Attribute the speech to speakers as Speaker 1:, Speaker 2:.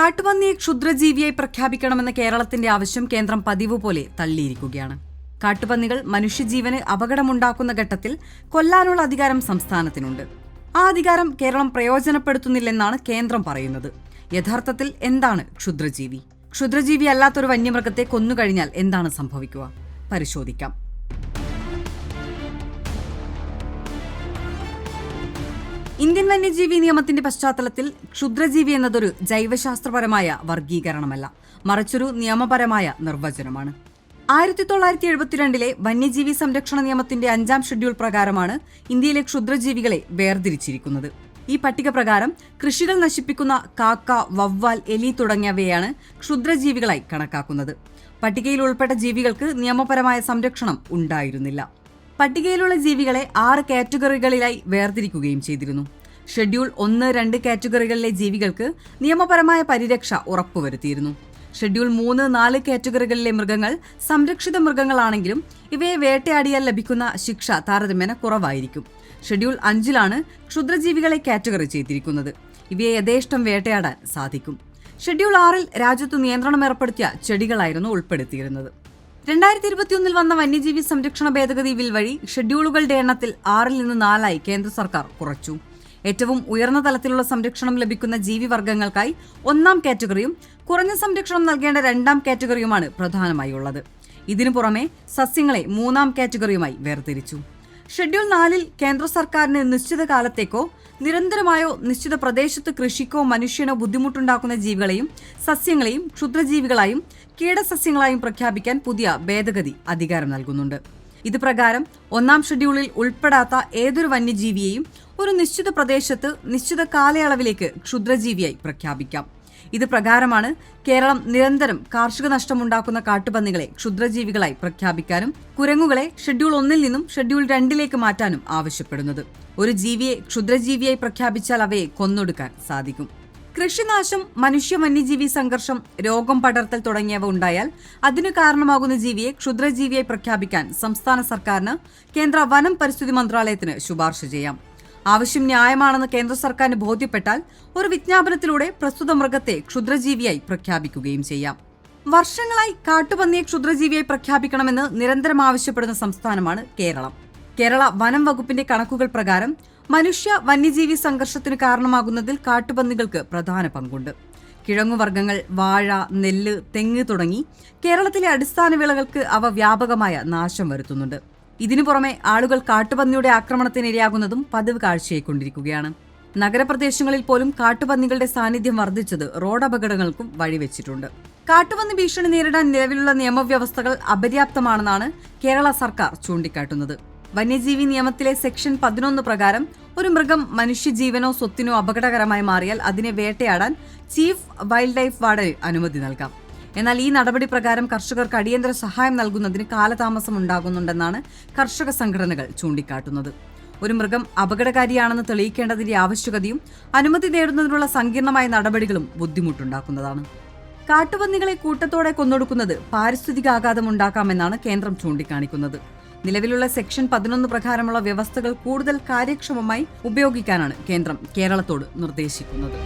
Speaker 1: കാട്ടുപന്നിയെ ക്ഷുദ്രജീവിയായി പ്രഖ്യാപിക്കണമെന്ന കേരളത്തിന്റെ ആവശ്യം കേന്ദ്രം പതിവ് പോലെ തള്ളിയിരിക്കുകയാണ്. കാട്ടുപന്നികൾ മനുഷ്യജീവന് അപകടമുണ്ടാക്കുന്ന ഘട്ടത്തിൽ കൊല്ലാനുള്ള അധികാരം സംസ്ഥാനത്തിനുണ്ട്. ആ അധികാരം കേരളം പ്രയോജനപ്പെടുത്തുന്നില്ലെന്നാണ് കേന്ദ്രം പറയുന്നത്. യഥാർത്ഥത്തിൽ എന്താണ് ക്ഷുദ്രജീവി? ക്ഷുദ്രജീവി അല്ലാത്തൊരു വന്യമൃഗത്തെ കൊന്നുകഴിഞ്ഞാൽ എന്താണ് സംഭവിക്കുക? പരിശോധിക്കാം. ഇന്ത്യൻ വന്യജീവി നിയമത്തിന്റെ പശ്ചാത്തലത്തിൽ ക്ഷുദ്രജീവി എന്നതൊരു ജൈവശാസ്ത്രപരമായ വർഗീകരണമല്ല. മറിച്ചൊരു നിയമപരമായ നിർവചനമാണ്. ആയിരത്തി തൊള്ളായിരത്തി എഴുപത്തിരണ്ടിലെ വന്യജീവി സംരക്ഷണ നിയമത്തിന്റെ അഞ്ചാം ഷെഡ്യൂൾ പ്രകാരമാണ് ഇന്ത്യയിലെ ക്ഷുദ്രജീവികളെ വേർതിരിച്ചിരിക്കുന്നത്. ഈ പട്ടിക പ്രകാരം കൃഷികൾ നശിപ്പിക്കുന്ന കാക്ക വവ്വാൽ എലി തുടങ്ങിയവയാണ് ക്ഷുദ്രജീവികളായി കണക്കാക്കുന്നത്. പട്ടികയിൽ ഉൾപ്പെട്ട ജീവികൾക്ക് നിയമപരമായ സംരക്ഷണം ഉണ്ടായിരുന്നില്ല. പട്ടികയിലുള്ള ജീവികളെ ആറ് കാറ്റഗറികളിലായി വേർതിരിക്കുകയും ചെയ്തിരുന്നു. ഷെഡ്യൂൾ ഒന്ന് രണ്ട് കാറ്റഗറികളിലെ ജീവികൾക്ക് നിയമപരമായ പരിരക്ഷ ഉറപ്പുവരുത്തിയിരുന്നു. ഷെഡ്യൂൾ മൂന്ന് നാല് കാറ്റഗറികളിലെ മൃഗങ്ങൾ സംരക്ഷിത മൃഗങ്ങളാണെങ്കിലും ഇവയെ വേട്ടയാടിയാൽ ലഭിക്കുന്ന ശിക്ഷ താരതമ്യേന കുറവായിരിക്കും. ഷെഡ്യൂൾ അഞ്ചിലാണ് ക്ഷുദ്രജീവികളെ കാറ്റഗറി ചെയ്തിരിക്കുന്നത്. ഇവയെ യഥേഷ്ടം വേട്ടയാടാൻ സാധിക്കും. ഷെഡ്യൂൾ ആറിൽ രാജ്യത്ത് നിയന്ത്രണം ഏർപ്പെടുത്തിയ ചെടികളായിരുന്നു ഉൾപ്പെടുത്തിയിരുന്നത്. രണ്ടായിരത്തി ഇരുപത്തിയൊന്നിൽ വന്ന വന്യജീവി സംരക്ഷണ ഭേദഗതി ബിൽ വഴി ഷെഡ്യൂളുകളുടെ എണ്ണത്തിൽ ആറിൽ നിന്ന് നാലായി കേന്ദ്ര സർക്കാർ കുറച്ചു. ഏറ്റവും ഉയർന്ന തലത്തിലുള്ള സംരക്ഷണം ലഭിക്കുന്ന ജീവിവർഗങ്ങൾക്കായി ഒന്നാം കാറ്റഗറിയും കുറഞ്ഞ സംരക്ഷണം നൽകേണ്ട രണ്ടാം കാറ്റഗറിയുമാണ് പ്രധാനമായി ഉള്ളത്. ഇതിനു പുറമെ സസ്യങ്ങളെ മൂന്നാം കാറ്റഗറിയുമായി വേർതിരിച്ചു. ഷെഡ്യൂൾ നാലിൽ കേന്ദ്ര സർക്കാരിന് നിശ്ചിത കാലത്തേക്കോ നിരന്തരമായോ നിശ്ചിത പ്രദേശത്ത് കൃഷിക്കോ മനുഷ്യനോ ബുദ്ധിമുട്ടുണ്ടാക്കുന്ന ജീവികളെയും സസ്യങ്ങളെയും ക്ഷുദ്രജീവികളായും കീടസസ്യങ്ങളായും പ്രഖ്യാപിക്കാൻ പുതിയ ഭേദഗതി അധികാരം നൽകുന്നുണ്ട്. ഇത് പ്രകാരം ഒന്നാം ഷെഡ്യൂളിൽ ഉൾപ്പെടാത്ത ഏതൊരു വന്യജീവിയെയും ഒരു നിശ്ചിത പ്രദേശത്ത് നിശ്ചിത കാലയളവിലേക്ക് ക്ഷുദ്രജീവിയായി പ്രഖ്യാപിക്കാം. ഇത് പ്രകാരമാണ് കേരളം നിരന്തരം കാർഷിക നഷ്ടമുണ്ടാക്കുന്ന കാട്ടുപന്നികളെ ക്ഷുദ്രജീവികളായി പ്രഖ്യാപിക്കാനും കുരങ്ങുകളെ ഷെഡ്യൂൾ ഒന്നിൽ നിന്നും ഷെഡ്യൂൾ രണ്ടിലേക്ക് മാറ്റാനും ആവശ്യപ്പെടുന്നത്. ഒരു ജീവിയെ ക്ഷുദ്രജീവിയായി പ്രഖ്യാപിച്ചാൽ അവയെ കൊന്നൊടുക്കാൻ സാധിക്കും. കൃഷിനാശം മനുഷ്യ വന്യജീവി സംഘർഷം രോഗം പടർത്തൽ തുടങ്ങിയവ ഉണ്ടായാൽ അതിനു കാരണമാകുന്ന ജീവിയെ ക്ഷുദ്രജീവിയായി പ്രഖ്യാപിക്കാൻ സംസ്ഥാന സർക്കാരിന് കേന്ദ്ര വനം പരിസ്ഥിതി മന്ത്രാലയത്തിന് ശുപാർശ ചെയ്യാം. ആവശ്യം ന്യായമാണെന്ന് കേന്ദ്ര സർക്കാരിന് ബോധ്യപ്പെട്ടാൽ ഒരു വിജ്ഞാപനത്തിലൂടെ പ്രസ്തുത മൃഗത്തെ ക്ഷുദ്രജീവിയായി പ്രഖ്യാപിക്കുകയും ചെയ്യാം. വർഷങ്ങളായി കാട്ടുപന്നിയെ ക്ഷുദ്രജീവിയായി പ്രഖ്യാപിക്കണമെന്ന് നിരന്തരം ആവശ്യപ്പെടുന്ന സംസ്ഥാനമാണ് കേരളം. കേരള വനം വകുപ്പിന്റെ കണക്കുകൾ പ്രകാരം മനുഷ്യ വന്യജീവി സംഘർഷത്തിന് കാരണമാകുന്നതിൽ കാട്ടുപന്നികൾക്ക് പ്രധാന പങ്കുണ്ട്. കിഴങ്ങുവർഗങ്ങൾ വാഴ നെല്ല് തെങ്ങ് തുടങ്ങി കേരളത്തിലെ അടിസ്ഥാന വിളകൾക്ക് അവ വ്യാപകമായ നാശം വരുത്തുന്നുണ്ട്. ഇതിനു പുറമെ ആളുകൾ കാട്ടുപന്നിയുടെ ആക്രമണത്തിനിരയാകുന്നതും പതിവ് കാഴ്ചയായിക്കൊണ്ടിരിക്കുകയാണ്. നഗരപ്രദേശങ്ങളിൽ പോലും കാട്ടുപന്നികളുടെ സാന്നിധ്യം വർദ്ധിച്ചത് റോഡ് അപകടങ്ങൾക്കും വഴിവെച്ചിട്ടുണ്ട്. കാട്ടുപന്നി ഭീഷണി നേരിടാൻ നിലവിലുള്ള നിയമവ്യവസ്ഥകൾ അപര്യാപ്തമാണെന്നാണ് കേരള സർക്കാർ ചൂണ്ടിക്കാട്ടുന്നത്. വന്യജീവി നിയമത്തിലെ സെക്ഷൻ പതിനൊന്ന് പ്രകാരം ഒരു മൃഗം മനുഷ്യജീവനോ സ്വത്തിനോ അപകടകരമായി മാറിയാൽ അതിനെ വേട്ടയാടാൻ ചീഫ് വൈൽഡ് ലൈഫ് വാർഡന് അനുമതി നൽകാം. എന്നാൽ ഈ നടപടി പ്രകാരം കർഷകർക്ക് അടിയന്തര സഹായം നൽകുന്നതിന് കാലതാമസം ഉണ്ടാകുന്നുണ്ടെന്നാണ് കർഷക സംഘടനകൾ ചൂണ്ടിക്കാട്ടുന്നത്. ഒരു മൃഗം അപകടകാരിയാണെന്ന് തെളിയിക്കേണ്ടതിന്റെ ആവശ്യകതയും അനുമതി നേടുന്നതിനുള്ള സങ്കീർണമായ നടപടികളും ബുദ്ധിമുട്ടുണ്ടാക്കുന്നതാണ്. കാട്ടുപന്നികളെ കൂട്ടത്തോടെ കൊന്നൊടുക്കുന്നത് പാരിസ്ഥിതിക ആഘാതം ഉണ്ടാക്കാമെന്നാണ് കേന്ദ്രം ചൂണ്ടിക്കാണിക്കുന്നത്. നിലവിലുള്ള സെക്ഷൻ പതിനൊന്ന് പ്രകാരമുള്ള വ്യവസ്ഥകൾ കൂടുതൽ കാര്യക്ഷമമായി ഉപയോഗിക്കാനാണ് കേന്ദ്രം കേരളത്തോട് നിർദ്ദേശിക്കുന്നത്.